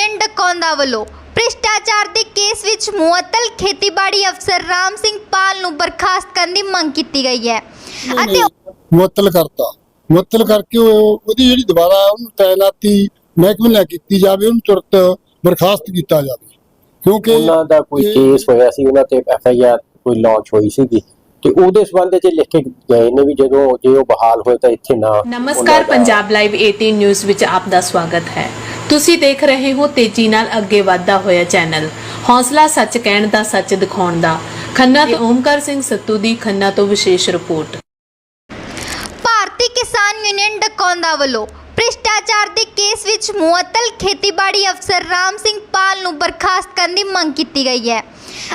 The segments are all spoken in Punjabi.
ਯੂਨੀਅਨ ਡਕੌਂਦਾ ਵੱਲੋਂ ਭ੍ਰਿਸ਼ਟਾਚਾਰ ਦੇ ਕੇਸ ਵਿੱਚ ਮੁਅੱਤਲ ਖੇਤੀਬਾੜੀ ਅਫਸਰ ਰਾਮ ਸਿੰਘ ਪਾਲ ਨੂੰ ਬਰਖਾਸਤ ਕਰਨ ਦੀ ਮੰਗ ਕੀਤੀ ਗਈ ਹੈ। ਅਤੇ ਮੁਅੱਤਲ ਕਰਤਾ। ਮੁਅੱਤਲ ਕਰਕੇ ਉਹ- ਉਹਦੀ ਜਿਹੜੀ ਦੁਬਾਰਾ ਉਹਨੂੰ ਤਾਇਨਾਤੀ ਮਹਿਕਮੇ ਨਾਲ ਕੀਤੀ ਜਾਵੇ ਉਹਨੂੰ ਤੁਰਤ ਬਰਖਾਸਤ ਕੀਤਾ ਜਾਵੇ। ਕਿਉਂਕਿ ਉਹਨਾਂ ਦਾ ਕੋਈ ਇਹ- ਕੇਸ ਹੋਇਆ ਸੀ ਉਹਨਾਂ ਤੇ ਐਫ ਆਈ ਆਰ ਕੋਈ ਲਾਂਚ ਹੋਈ ਸੀਗੀ। ਤੇ ਉਹਦੇ ਸਬੰਧ ਵਿੱਚ ਲਿਖ ਕੇ ਗਏ ਨੇ ਵੀ ਜਦੋਂ ਜੇ ਉਹ ਬਹਾਲ ਹੋਏ ਤਾਂ ਇੱਥੇ ਨਾ ਨਮਸਕਾਰ ਦਾ- ਪੰਜਾਬ ਲਾਈਵ 18 ਨਿਊਜ਼ ਵਿੱਚ ਆਪ ਦਾ ਸਵਾਗਤ ਹੈ। ਤੁਸੀਂ ਦੇਖ ਰਹੇ ਹੋ ਤੇਜ਼ੀ ਨਾਲ ਅੱਗੇ ਵਧਦਾ ਹੋਇਆ ਚੈਨਲ। ਹੌਸਲਾ ਸੱਚ ਕਹਿਣ ਦਾ, ਸੱਚ ਦਿਖਾਉਣ ਦਾ। ਖੰਨਾ ਤੋਂ ਓਮਕਾਰ ਸਿੰਘ ਸੱਤੂ ਦੀ ਖੰਨਾ ਤੋਂ ਵਿਸ਼ੇਸ਼ ਰਿਪੋਰਟ। ਭਾਰਤੀ ਕਿਸਾਨ ਯੂਨੀਅਨ ਡਕੌਂਦਾ ਵੱਲੋਂ ਭ੍ਰਿਸ਼ਟਾਚਾਰ ਦੇ ਕੇਸ ਵਿੱਚ ਮੁਅੱਤਲ ਖੇਤੀਬਾੜੀ ਅਫਸਰ ਰਾਮ ਸਿੰਘ ਪਾਲ ਨੂੰ ਬਰਖਾਸਤ ਕਰਨ ਦੀ ਮੰਗ ਕੀਤੀ ਗਈ ਹੈ।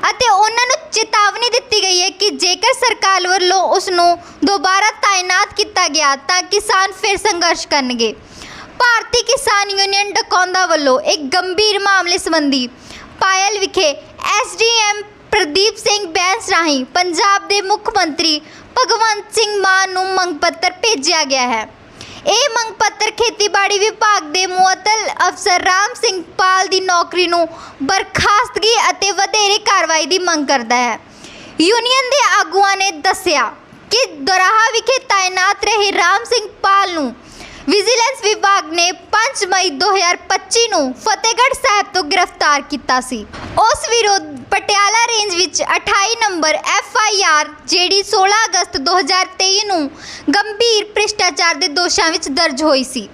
ਅਤੇ ਉਹਨਾਂ ਨੂੰ ਚੇਤਾਵਨੀ ਦਿੱਤੀ ਗਈ ਹੈ ਕਿ ਜੇਕਰ ਸਰਕਾਰ ਵੱਲੋਂ ਉਸ ਨੂੰ ਦੁਬਾਰਾ ਤਾਇਨਾਤ ਕੀਤਾ ਗਿਆ ਤਾਂ ਕਿਸਾਨ ਫਿਰ ਸੰਘਰਸ਼ ਕਰਨਗੇ। ਭਾਰਤੀ ਕਿਸਾਨ ਯੂਨੀਅਨ ਡਕੌਂਦਾ ਵੱਲੋਂ ਇੱਕ ਗੰਭੀਰ ਮਾਮਲੇ ਸੰਬੰਧੀ ਪਾਇਲ ਵਿਖੇ ਐਸਡੀਐਮ ਪ੍ਰਦੀਪ ਸਿੰਘ ਬੈਂਸ ਰਾਹੀਂ ਪੰਜਾਬ ਦੇ ਮੁੱਖ ਮੰਤਰੀ ਭਗਵੰਤ ਸਿੰਘ ਮਾਨ ਨੂੰ ਮੰਗ ਪੱਤਰ ਭੇਜਿਆ ਗਿਆ ਹੈ। ਇਹ ਮੰਗ ਪੱਤਰ ਖੇਤੀਬਾੜੀ ਵਿਭਾਗ ਦੇ ਮੁਅੱਤਲ ਅਫਸਰ ਰਾਮ ਸਿੰਘ ਪਾਲ ਦੀ ਨੌਕਰੀ ਨੂੰ ਬਰਖਾਸਤਗੀ ਅਤੇ ਵਧੇਰੇ ਕਾਰਵਾਈ ਦੀ ਮੰਗ ਕਰਦਾ ਹੈ। ਯੂਨੀਅਨ ਦੇ ਆਗੂਆਂ ਨੇ ਦੱਸਿਆ ਕਿ ਦਰਾਹਾ ਵਿਖੇ ਤਾਇਨਾਤ ਰਹੇ ਰਾਮ ਸਿੰਘ ਪਾਲ ਨੂੰ ਵਿਜੀਲੈਂਸ ਵਿਭਾਗ ਨੇ 5 ਮਈ 2025 ਨੂੰ ਫਤਿਹਗੜ੍ਹ ਸਾਹਿਬ ਤੋਂ ਗ੍ਰਿਫਤਾਰ ਕੀਤਾ ਸੀ। ਉਸ ਵਿਰੁੱਧ ਪਟਿਆਲਾ ਰੇਂਜ ਵਿੱਚ 28 ਨੰਬਰ ਐਫ ਆਈ ਆਰ, ਜਿਹੜੀ 16 ਅਗਸਤ 2023 ਨੂੰ ਗੰਭੀਰ ਭ੍ਰਿਸ਼ਟਾਚਾਰ ਦੇ ਦੋਸ਼ਾਂ ਵਿੱਚ ਦਰਜ ਹੋਈ ਸੀ।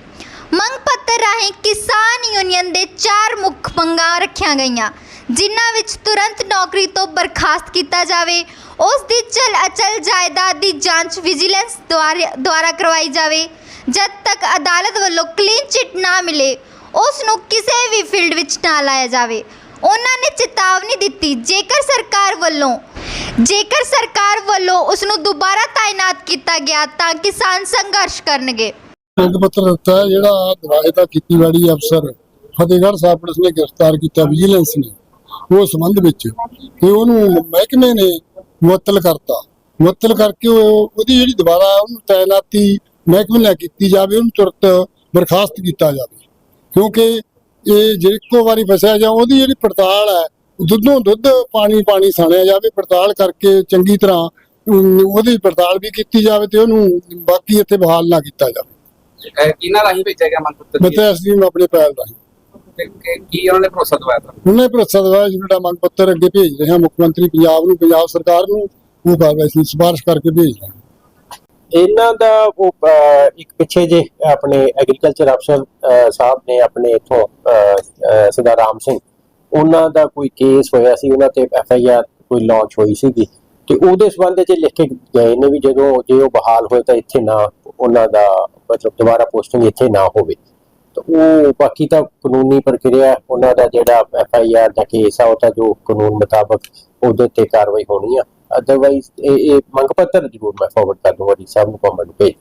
ਮੰਗ ਪੱਤਰ ਰਾਹੀਂ ਕਿਸਾਨ ਯੂਨੀਅਨ ਦੇ ਚਾਰ ਮੁੱਖ ਮੰਗਾਂ ਰੱਖੀਆਂ ਗਈਆਂ, ਜਿਨ੍ਹਾਂ ਵਿੱਚ ਤੁਰੰਤ ਨੌਕਰੀ ਤੋਂ ਬਰਖਾਸਤ ਕੀਤਾ ਜਾਵੇ, ਉਸ ਦੀ ਚਲ ਅਚਲ ਜਾਇਦਾਦ ਦੀ ਜਾਂਚ ਵਿਜੀਲੈਂਸ ਦੁਆਰਾ ਦੁਆਰਾ ਕਰਵਾਈ ਜਾਵੇ ਜਦ ਤੱਕ ਅਦਾਲਤ ਵੱਲੋਂ ਕਲੀਨ ਚਿੱਟ ਨਾ ਮਿਲੇ ਉਸ ਨੂੰ ਕਿਸੇ ਵੀ ਫੀਲਡ ਵਿੱਚ ਨਾ ਲਾਇਆ ਜਾਵੇ। ਉਹਨਾਂ ਨੇ ਚੇਤਾਵਨੀ ਦਿੱਤੀ, ਜੇਕਰ ਸਰਕਾਰ ਵੱਲੋਂ ਜੇਕਰ ਸਰਕਾਰ ਵੱਲੋਂ ਉਸ ਨੂੰ ਦੁਬਾਰਾ ਤਾਇਨਾਤ ਕੀਤਾ ਗਿਆ, ਤਾਂ ਕਿਸਾਨ ਸੰਘਰਸ਼ ਕਰਨਗੇ। ਮੰਗ ਪੱਤਰ ਦਿੱਤਾ ਹੈ, ਜਿਹੜਾ ਦਵਾਏ ਦਾ ਖੇਤੀਬਾੜੀ ਅਫਸਰ ਫਤਿਹਗੜ੍ਹ ਸਾਹਿਬ ਪੁਲਿਸ ਨੇ ਗ੍ਰਿਫਤਾਰ ਕੀਤਾ ਵਿਜੀਲੈਂਸ ਨੇ। ਉਹ ਸੰਬੰਧ ਵਿੱਚ ਕਿ ਉਹਨੂੰ ਮਹਿਕਮੇ ਨੇ ਮੁਅੱਤਲ ਕਰਤਾ। ਮੁਅੱਤਲ ਕਰਕੇ ਉਹ- ਉਹਦੀ ਜਿਹੜੀ ਦੁਬਾਰਾ ਉਹਨੂੰ ਤਾਇਨਾਤੀ ਮਹਿਕਮੇ ਨਾਲ ਕੀਤੀ ਜਾਵੇ ਉਹਨੂੰ ਤੁਰਤ ਬਰਖਾਸਤ ਕੀਤਾ ਜਾਵੇ। ਕਿਉਂਕਿ ਇਹ ਜੇ ਇੱਕੋ ਵਾਰੀ ਫਸਿਆ ਜਾਂ ਉਹਦੀ ਜਿਹੜੀ ਪੜਤਾਲ ਹੈ ਦੁੱਧੋਂ ਦੁੱਧ ਪਾਣੀ ਪਾਣੀ ਸਾਣਿਆ ਜਾਵੇ ਪੜਤਾਲ ਕਰਕੇ ਚੰਗੀ ਤਰ੍ਹਾਂ ਉਹਦੀ ਪੜਤਾਲ ਵੀ ਕੀਤੀ ਜਾਵੇ ਤੇ ਉਹਨੂੰ ਬਾਕੀ ਇੱਥੇ ਬਹਾਲ ਨਾ ਕੀਤਾ ਜਾਵੇ। ਕਿਹਨਾਂ ਰਾਹੀਂ ਭੇਜਿਆ ਗਿਆ ਮੰਗ ਪੱਤਰ ਮੈਂ ਤਾਂ ਐਸਡੀ ਨੂੰ ਆਪਣੇ ਪੈਰ ਰਾਹੀਂ। ਕਿ- ਕੀ ਉਹਨਾਂ ਨੇ ਭਰੋਸਾ ਦਵਾਇਆ ਤੁਹਾਨੂੰ? ਉਹਨੇ ਭਰੋਸਾ ਦਵਾਇਆ ਜਿਹੜਾ ਮੰਗ ਪੱਤਰ ਅੱਗੇ ਭੇਜ ਰਹੇ ਮੁੱਖ ਮੰਤਰੀ ਪੰਜਾਬ ਨੂੰ ਪੰਜਾਬ ਸਰਕਾਰ ਨੂੰ ਉਹ ਕਾਰਵਾਈ ਸਿਫਾਰਿਸ਼ ਕਰਕੇ ਭੇਜ ਰਹੇ। ਇਹਨਾਂ ਦਾ ਉਹ ਇੱਕ ਪਿੱਛੇ ਜੇ ਆਪਣੇ ਐਗਰੀਕਲਚਰ ਅਫਸਰ ਸਾਹਿਬ ਨੇ ਆਪਣੇ ਇਥੋਂ ਸਰਦਾਰ ਰਾਮ ਸਿੰਘ, ਉਹਨਾਂ ਦਾ ਕੋਈ ਕੇਸ ਹੋਇਆ ਸੀ, ਉਹਨਾਂ ਤੇ ਐਫ ਆਈ ਆਰ ਕੋਈ ਲਾਂਚ ਹੋਈ ਸੀਗੀ ਤੇ ਉਹਦੇ ਸਬੰਧ ਵਿੱਚ ਲਿਖ ਕੇ ਗਏ ਨੇ ਵੀ ਜਦੋਂ ਜੇ ਉਹ ਬਹਾਲ ਹੋਏ ਤਾਂ ਇੱਥੇ ਨਾ, ਉਹਨਾਂ ਦਾ ਮਤਲਬ ਦੁਬਾਰਾ ਪੋਸਟਿੰਗ ਇੱਥੇ ਨਾ ਹੋਵੇ। ਤਾਂ ਉਹ ਬਾਕੀ ਤਾਂ ਕਾਨੂੰਨੀ ਪ੍ਰਕਿਰਿਆ ਉਹਨਾਂ ਦਾ ਜਿਹੜਾ ਐਫ ਆਈ ਆਰ ਦਾ ਕੇਸ ਆ, ਉਹ ਤਾਂ ਜੋ ਕਾਨੂੰਨ ਮੁਤਾਬਕ ਉਹਦੇ ਤੇ ਕਾਰਵਾਈ ਹੋਣੀ ਆ। ਅਦਰਵਾਈਜ਼ ਇਹ ਇਹ ਮੰਗ ਪੱਤਰ ਜ਼ਰੂਰ ਮੈਂ ਫਾਰਵਰਡ ਕਰ ਦੂੰਗਾ ਜੀ, ਸਾਹਿਬ ਨੂੰ ਕਮੈਂਟ ਭੇਜ